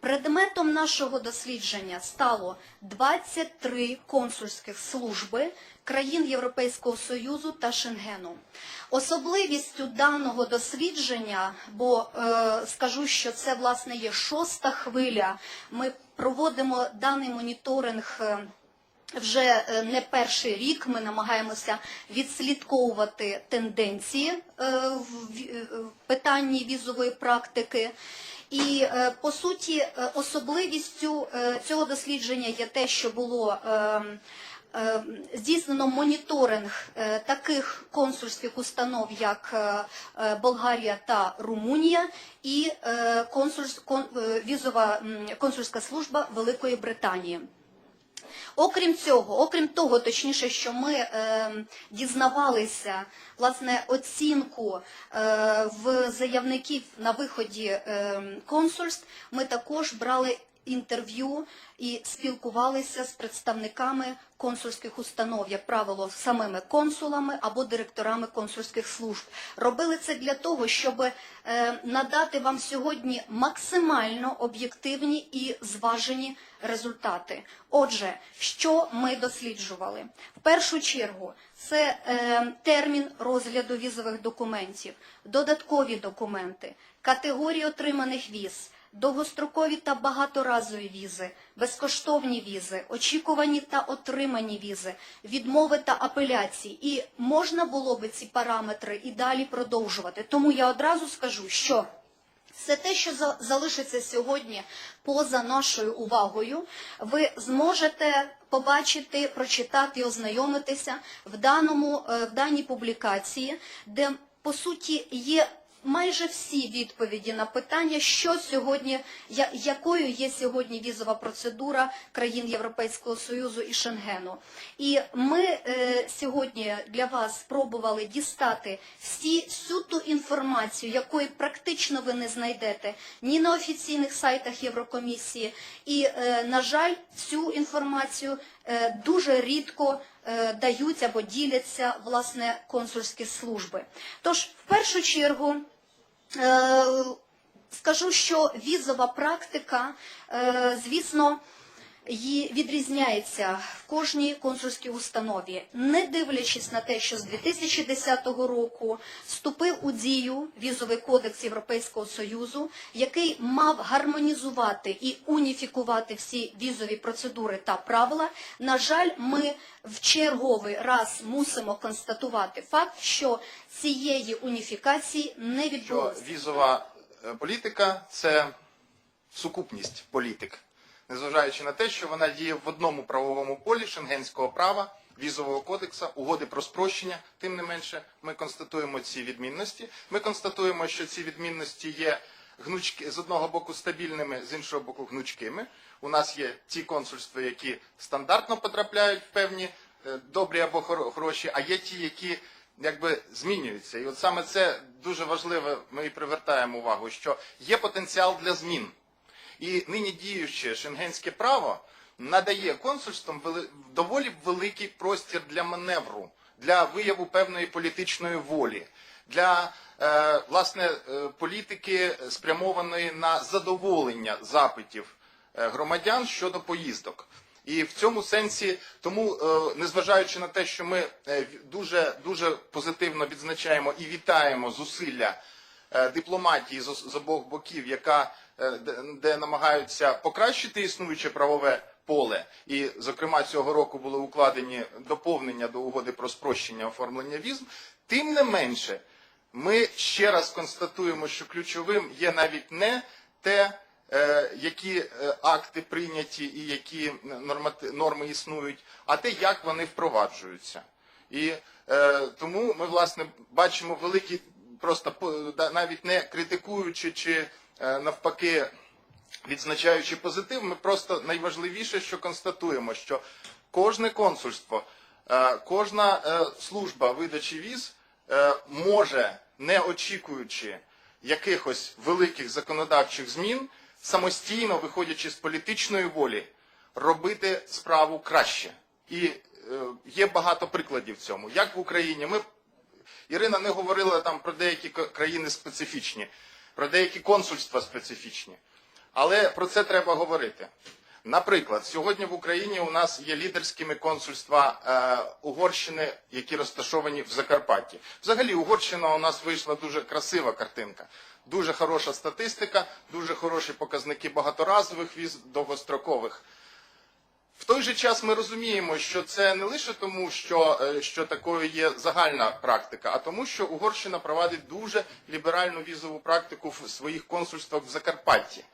Предметом нашого дослідження стало 23 консульських служби країн Європейського Союзу та Шенгену. Особливістю даного дослідження, бо е, скажу, що це власне є шоста хвиля. Ми проводимо даний моніторинг. е, вже е, не перший рік ми намагаємося відслідковувати тенденції е, в питанні візової практики. І е, по суті, е, особливістю е, цього дослідження є те, що було е, е, здійснено моніторинг таких консульських установ, як Болгарія та Румунія, і консульська служба Великої Британії. Окрім цього, окрім того, точніше, що ми е, дізнавалися власне оцінку е, в заявників на виході е, консульств, ми також брали інтерв'ю і спілкувалися з представниками консульських установ, як правило, самими консулами або директорами консульських служб. Робили це для того, щоб е, надати вам сьогодні максимально об'єктивні і зважені результати. Отже, що ми досліджували? В першу чергу це е, термін розгляду візових документів, додаткові документи, категорії отриманих віз. Довгострокові та багаторазові візи, безкоштовні візи, очікувані та отримані візи, відмови та апеляції. І можна було би ці параметри і далі продовжувати. Тому я одразу скажу, що все те, що за- залишиться сьогодні поза нашою увагою, ви зможете побачити, прочитати ознайомитися в, даному, е, в даній публікації, де по суті є майже всі відповіді на питання, що сьогодні, я- якою є сьогодні візова процедура країн Європейського Союзу і Шенгену. І ми е, сьогодні для вас спробували дістати всі, всю ту інформацію, якої практично ви не знайдете ні на офіційних сайтах Єврокомісії. І, е, на жаль, цю інформацію дуже рідко е, дають або діляться власне консульські служби. Тож, в першу чергу, Е, Скажу, що візова практика, е, звісно, її відрізняється в кожній консульській установі, не дивлячись на те, що з 2010 року вступив у дію візовий кодекс Європейського Союзу, який мав гармонізувати і уніфікувати всі візові процедури та правила. На жаль, ми в черговий раз мусимо констатувати факт, що цієї уніфікації не відбулося. візова е, політика це сукупність політик, незважаючи на те, що вона діє в одному правовому полі шенгенського права, візового кодекса, угоди про спрощення. Тим не менше, ми констатуємо ці відмінності. Ми констатуємо, що ці відмінності є гнучки з одного боку стабільними, з іншого боку гнучкими. У нас є ті консульства, які стандартно потрапляють в певні е, добрі або хороші, а є ті, які якби змінюються. І от саме це дуже важливо, ми і привертаємо увагу, що є потенціал для змін. І нині діюче шенгенське право надає консульствам доволі великий простір для маневру, для вияву певної політичної волі, для е, власне е, політики спрямованої на задоволення запитів е, громадян щодо поїздок. І в цьому сенсі, тому, незважаючи на те, що ми дуже дуже позитивно відзначаємо і вітаємо зусилля дипломатії з, обох боків, яка е, де, намагаються покращити існуюче правове поле, і зокрема цього року були укладені доповнення до угоди про спрощення оформлення віз, тим не менше, ми ще раз констатуємо, що ключовим є навіть не те, е, які е, акти прийняті і які норми існують, а те, як вони впроваджуються. І е, тому ми власне бачимо великі, просто навіть не критикуючи чи е, навпаки відзначаючи позитив, ми просто найважливіше, що констатуємо, що кожне консульство, е, кожна е, служба видачі віз може, не очікуючи якихось великих законодавчих змін, самостійно, виходячи з політичної волі, робити справу краще. І є багато прикладів цьому. Як в Україні, ми Ірина не говорила там про деякі країни специфічні, про деякі консульства специфічні. Але про це треба говорити. Наприклад, сьогодні в Україні у нас є лідерськими консульства е, Угорщини, які розташовані в Закарпатті. Взагалі, Угорщина у нас вийшла дуже красива картинка. Дуже хороша статистика, дуже хороші показники багаторазових віз, довгострокових. В той же час ми розуміємо, що це не лише тому, що, е, що такою є загальна практика, а тому, що Угорщина провадить дуже ліберальну візову практику в своїх консульствах в Закарпатті.